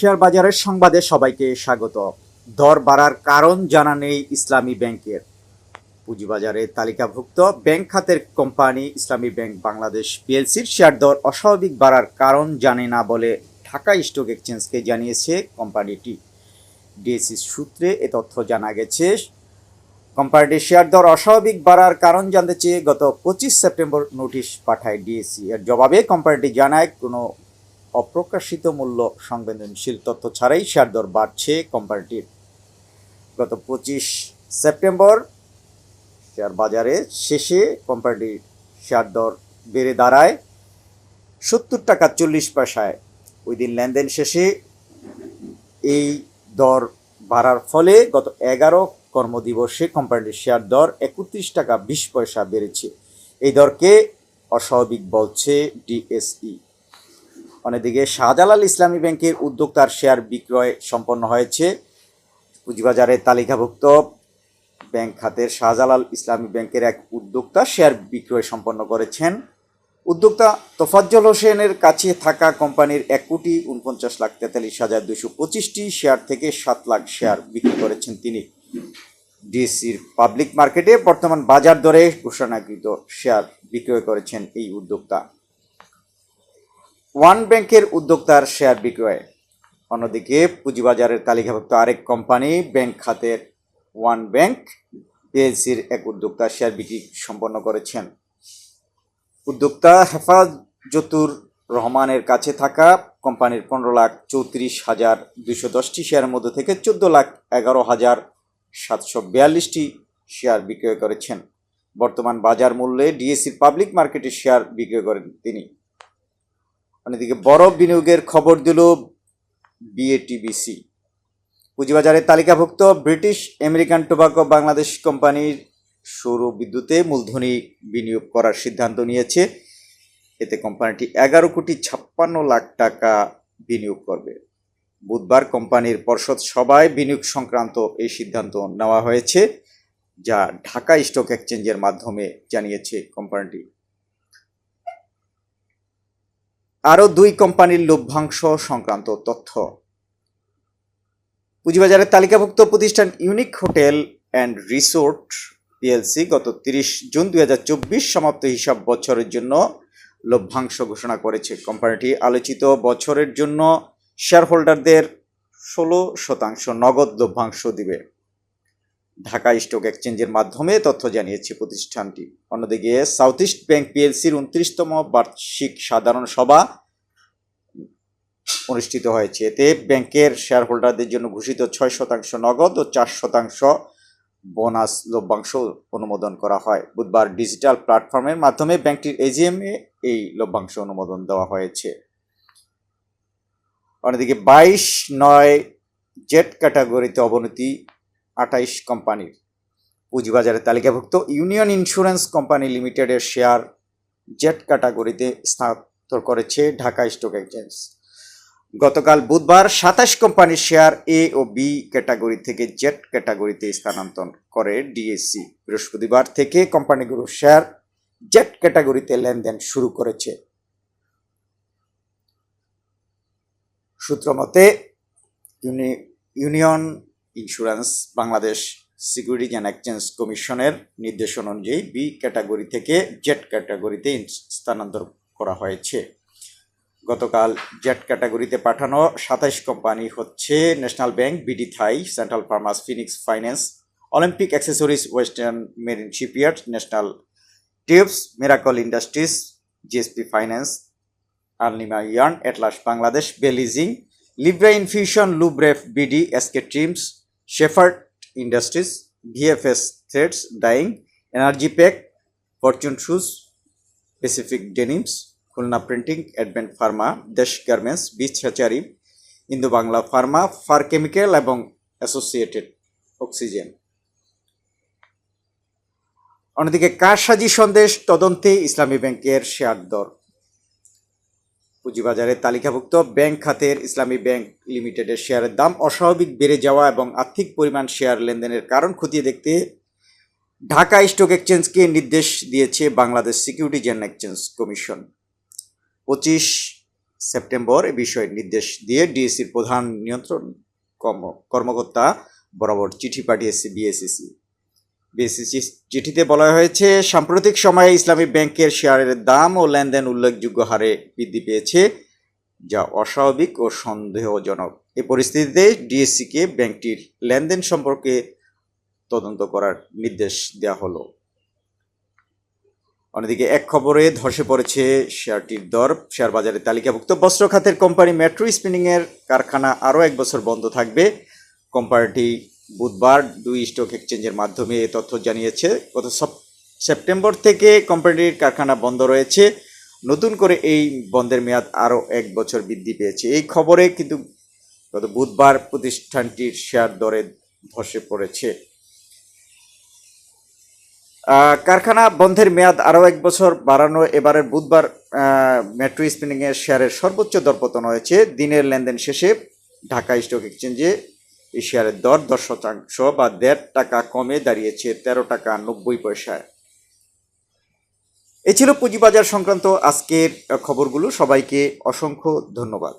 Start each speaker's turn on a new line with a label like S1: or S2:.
S1: share বাজারের সংবাদে সবাইকে স্বাগত দর বাড়ার কারণ জানা নেই ইসলামী ব্যাংকের পুঁজিবাজারে তালিকাভুক্ত ব্যাংক খাতের কোম্পানি ইসলামী ব্যাংক বাংলাদেশ পিএলসির শেয়ার দর অস্বাভাবিক বাড়ার কারণ জানে না বলে ঢাকা স্টক এক্সচেঞ্জকে জানিয়েছে কোম্পানিটি ডিএসসি সূত্রে এ তথ্য জানা গেছে কোম্পানিটির শেয়ার দর অস্বাভাবিক বাড়ার কারণ জানতে চেয়ে গত পঁচিশ সেপ্টেম্বর নোটিশ পাঠায় ডিএসসি এর জবাবে কোম্পানিটি জানায় কোনো অপ্রকাশিত মূল্য সংবেদনশীল তথ্য ছাড়াই শেয়ার দর বাড়ছে কোম্পানিটির গত পঁচিশ সেপ্টেম্বর শেয়ার বাজারে শেষে কোম্পানিটির শেয়ার দর বেড়ে দাঁড়ায় সত্তর টাকা চল্লিশ পয়সায় ওই দিন লেনদেন শেষে এই দর বাড়ার ফলে গত এগারো কর্মদিবসে কোম্পানিটির শেয়ার দর একত্রিশ টাকা বিশ পয়সা বেড়েছে এই দরকে অস্বাভাবিক বলছে ডিএসই অন্যদিকে শাহজালাল ইসলামী ব্যাংকের উদ্যোক্তার শেয়ার বিক্রয় সম্পন্ন হয়েছে পুঁজিবাজারে তালিকাভুক্ত ব্যাংক খাতের শাহজালাল ইসলামী ব্যাংকের এক উদ্যোক্তা শেয়ার বিক্রয় সম্পন্ন করেছেন উদ্যোক্তা তোফাজ্জল হোসেনের কাছে থাকা কোম্পানির এক কোটি উনপঞ্চাশ লাখ তেতাল্লিশ হাজার দুশো পঁচিশটি শেয়ার থেকে সাত লাখ শেয়ার বিক্রি করেছেন তিনি ডিসির পাবলিক মার্কেটে বর্তমান বাজার দরে ঘোষণাকৃত শেয়ার বিক্রয় করেছেন এই উদ্যোক্তা ওয়ান ব্যাংকের উদ্যোক্তার শেয়ার বিক্রয় অন্যদিকে পুঁজিবাজারের তালিকাভুক্ত আরেক কোম্পানি ব্যাংক খাতের ওয়ান ব্যাংক পিএলসির এক উদ্যোক্তা শেয়ার বিক্রি সম্পন্ন করেছেন উদ্যোক্তা হেফাজতুর রহমানের কাছে থাকা কোম্পানির পনেরো লাখ চৌত্রিশ হাজার দুশো দশটি শেয়ারের মধ্যে থেকে চোদ্দ লাখ এগারো হাজার সাতশো বিয়াল্লিশটি শেয়ার বিক্রয় করেছেন বর্তমান বাজার মূল্যে ডিএসসির পাবলিক মার্কেটে শেয়ার বিক্রয় করেন তিনি অন্যদিকে মানে বড় বিনিয়োগের খবর দিল বিএটিবিসি পুঁজিবাজারের তালিকাভুক্ত ব্রিটিশ আমেরিকান টোবাকো বাংলাদেশ কোম্পানির সৌর বিদ্যুতে মূলধনী বিনিয়োগ করার সিদ্ধান্ত নিয়েছে এতে কোম্পানিটি এগারো কোটি ছাপ্পান্ন লাখ টাকা বিনিয়োগ করবে বুধবার কোম্পানির পর্ষদ সভায় বিনিয়োগ সংক্রান্ত এই সিদ্ধান্ত নেওয়া হয়েছে যা ঢাকা স্টক এক্সচেঞ্জের মাধ্যমে জানিয়েছে কোম্পানিটি আরও দুই কোম্পানির লভ্যাংশ সংক্রান্ত তথ্য পুঁজিবাজারের তালিকাভুক্ত প্রতিষ্ঠান unique hotel and resort PLC গত তিরিশ জুন দুই সমাপ্ত হিসাব বছরের জন্য লভ্যাংশ ঘোষণা করেছে কোম্পানিটি আলোচিত বছরের জন্য শেয়ারহোল্ডারদের ষোলো শতাংশ নগদ লভ্যাংশ দিবে ঢাকা স্টক এক্সচেঞ্জের মাধ্যমে তথ্য জানিয়েছে প্রতিষ্ঠানটি অন্যদিকে সাউথ ইস্ট ব্যাংক পিএলসির উনত্রিশতম বার্ষিক সাধারণ সভা অনুষ্ঠিত হয়েছে এতে ব্যাংকের শেয়ার হোল্ডারদের জন্য ঘোষিত ছয় শতাংশ নগদ ও চার শতাংশ বোনাস লভ্যাংশ অনুমোদন করা হয় বুধবার ডিজিটাল প্ল্যাটফর্মের মাধ্যমে ব্যাংকটির এজিএমে এই লভ্যাংশ অনুমোদন দেওয়া হয়েছে অন্যদিকে বাইশ নয় জেট ক্যাটাগরিতে অবনতি আটাইশ কোম্পানির পুঁজিবাজারে তালিকাভুক্ত ইউনিয়ন ইন্স্যুরেন্স কোম্পানি লিমিটেডের শেয়ার জেট ক্যাটাগরিতে স্থানান্তর করেছে ঢাকা স্টক এক্সচেঞ্জ গতকাল বুধবার সাতাশ কোম্পানির শেয়ার এ ও বি ক্যাটাগরি থেকে জেট ক্যাটাগরিতে স্থানান্তর করে ডিএসসি বৃহস্পতিবার থেকে কোম্পানিগুলোর শেয়ার জেট ক্যাটাগরিতে লেনদেন শুরু করেছে সূত্রমতে union insurance Bangladesh security and exchange কমিশনের নির্দেশন অনুযায়ী বি ক্যাটাগরি থেকে জেড ক্যাটাগরিতে স্থানান্তর করা হয়েছে গতকাল জেট ক্যাটাগরিতে পাঠানো সাতাইশ কোম্পানি হচ্ছে national bank BD Thai central pharmas Phoenix finance Olympic accessories western marine shipyard national tips miracle industries GSP finance আর্নিমা ইয়ার্ন অ্যাটলাস বাংলাদেশ বেলিজিং Libra infusion Lubrref BD SK trims Shepherd industries VFS threads dyeing Energypac fortune shoes Pacific denims Khulna printing Advent pharma Desh garments beach hatchery Indo Bangla pharma far chemical এবং associated oxygen অন্যদিকে কারসাজি সন্দেশ তদন্তে ইসলামী ব্যাংকের share দর পুঁজিবাজারে তালিকাভুক্ত ব্যাংক খাতের ইসলামী ব্যাংক লিমিটেডের শেয়ারের দাম অস্বাভাবিক বেড়ে যাওয়া এবং আর্থিক পরিমাণ শেয়ার লেনদেনের কারণ খতিয়ে দেখতে ঢাকা স্টক এক্সচেঞ্জকে নির্দেশ দিয়েছে Bangladesh securities and exchange commission পঁচিশ সেপ্টেম্বর এ বিষয়ে নির্দেশ দিয়ে ডিএসির প্রধান নিয়ন্ত্রণ কর্মকর্তা বরাবর চিঠি পাঠিয়েছে বিএসিসি বিসিসি চিঠিতে বলা হয়েছে সাম্প্রতিক সময়ে ইসলামী ব্যাংকের শেয়ারের দাম ও লেনদেন উল্লেখযোগ্য হারে বৃদ্ধি পেয়েছে যা অস্বাভাবিক ও সন্দেহজনক এ পরিস্থিতিতে ডিএসসিকে ব্যাংকটির লেনদেন সম্পর্কে তদন্ত করার নির্দেশ দেওয়া হলো অন্যদিকে এক খবরে ধসে পড়েছে শেয়ারটির দর শেয়ার বাজারে তালিকাভুক্ত বস্ত্র খাতের কোম্পানি মেট্রো স্পিনিংয়ের কারখানা আরও এক বছর বন্ধ থাকবে কোম্পানিটি বুধবার দুই স্টক এক্সচেঞ্জের মাধ্যমে এ তথ্য জানিয়েছে গত সেপ্টেম্বর থেকে কোম্পানিটির কারখানা বন্ধ রয়েছে নতুন করে এই বন্ধের মেয়াদ আরও এক বছর বৃদ্ধি পেয়েছে এই খবরে কিন্তু গত বুধবার প্রতিষ্ঠানটির শেয়ার দরে ধসে পড়েছে কারখানা বন্ধের মেয়াদ আরও এক বছর বাড়ানো এবারের বুধবার মেট্রো স্পিনিংয়ের শেয়ারের সর্বোচ্চ দরপতন হয়েছে দিনের লেনদেন শেষে ঢাকা স্টক এক্সচেঞ্জে শেয়ারের দর দশ শতাংশ বা দেড় টাকা কমে দাঁড়িয়েছে তেরো টাকা নব্বই পয়সায় এ ছিল পুঁজিবাজার সংক্রান্ত আজকের খবরগুলো সবাইকে অসংখ্য ধন্যবাদ